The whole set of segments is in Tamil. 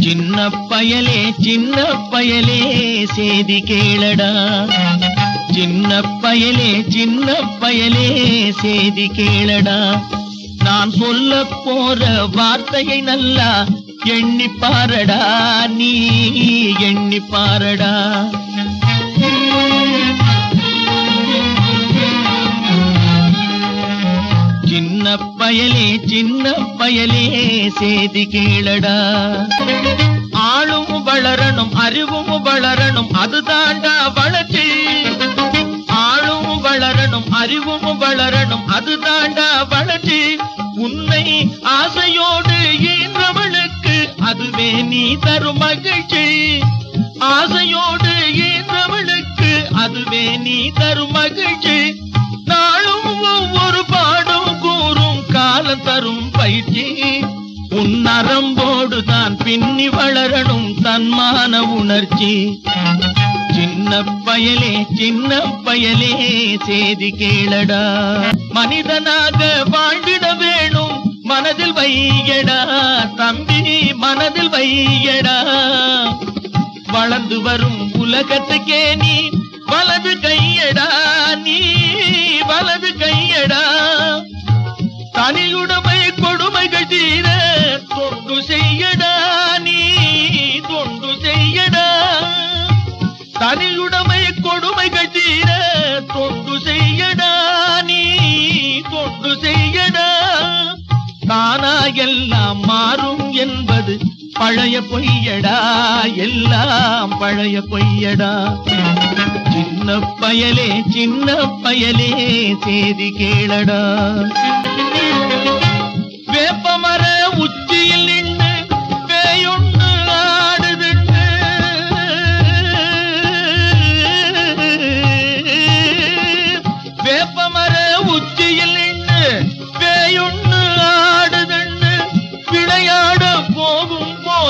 சின்ன பயலே சின்ன பயலே செய்தி கேளடா. சின்ன பயலே சின்ன பயலே செய்தி கேளடா. நான் சொல்ல போற வார்த்தையை நல்லா எண்ணி பாரடா நீ எண்ணி பாரடா. சின்ன பயலே சின்ன பயலே சேதி கேளடா. ஆளும் வளரணும் அறிவும் வளரணும் அதுதாண்டா வளர்ச்சி. ஆளும் வளரணும் அறிவும் வளரணும் அதுதாண்டா வளர்ச்சி. உன்னை ஆசையோடு ஈன்றவளுக்கு அதுவே நீ தரும் மகிழ்ச்சி. ஆசையோடு ஈன்றவளுக்கு அதுவே நீ தரும் மகிழ்ச்சி. நாளும் ஒவ்வொரு கூறும் தரும் பயிற்சி. உன் நரம்போடு தான் பின்னி வளரணும் தன்மான உணர்ச்சி. சின்ன பயலே சின்ன பயலே செய்தி கேளடா. மனிதனாக வாழ்ந்திட வேணும் மனதில் வையடா. தம்பி மனதில் வையடா. வளர்ந்து வரும் உலகத்துக்கே நீ வலது கையடா நீ வலது கையடா. தனியுடைமை கொடுமைகள் தீர தொண்டு செய்யடா நீ தொண்டு செய்யடா. தனியுடைமை கொடுமைகள் தீர தொண்டு செய்யடா நீ தொண்டு செய்யடா. தானா எல்லாம் மாறும் என்பது பழைய பொய்யடா எல்லாம் பழைய பொய்யடா. சின்ன பயலே சின்ன பயலே செய்தி கேளடா.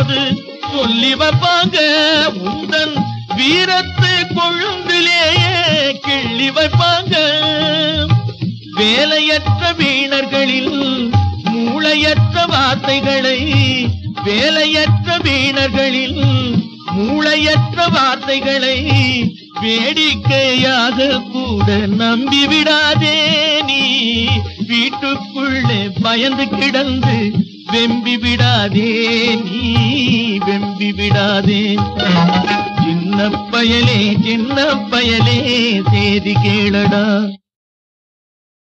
போது சொல்லி வைப்பாங்க. உந்தன் வீரத்தை கொழுந்திலேயே கிள்ளி வைப்பாங்க. வேலையற்ற வீணர்களில் மூளையற்ற வார்த்தைகளை வேலையற்ற வீணர்களில் மூளையற்ற வார்த்தைகளை வேடிக்கையாக கூட நம்பி விடாதே நீ. வீட்டுக்குள்ளே பயந்து கிடந்து வெம்பி விடாதே நீ வெம்பி விடாதே. சின்ன பயலே சின்ன பயலே செய்தி கேளடா.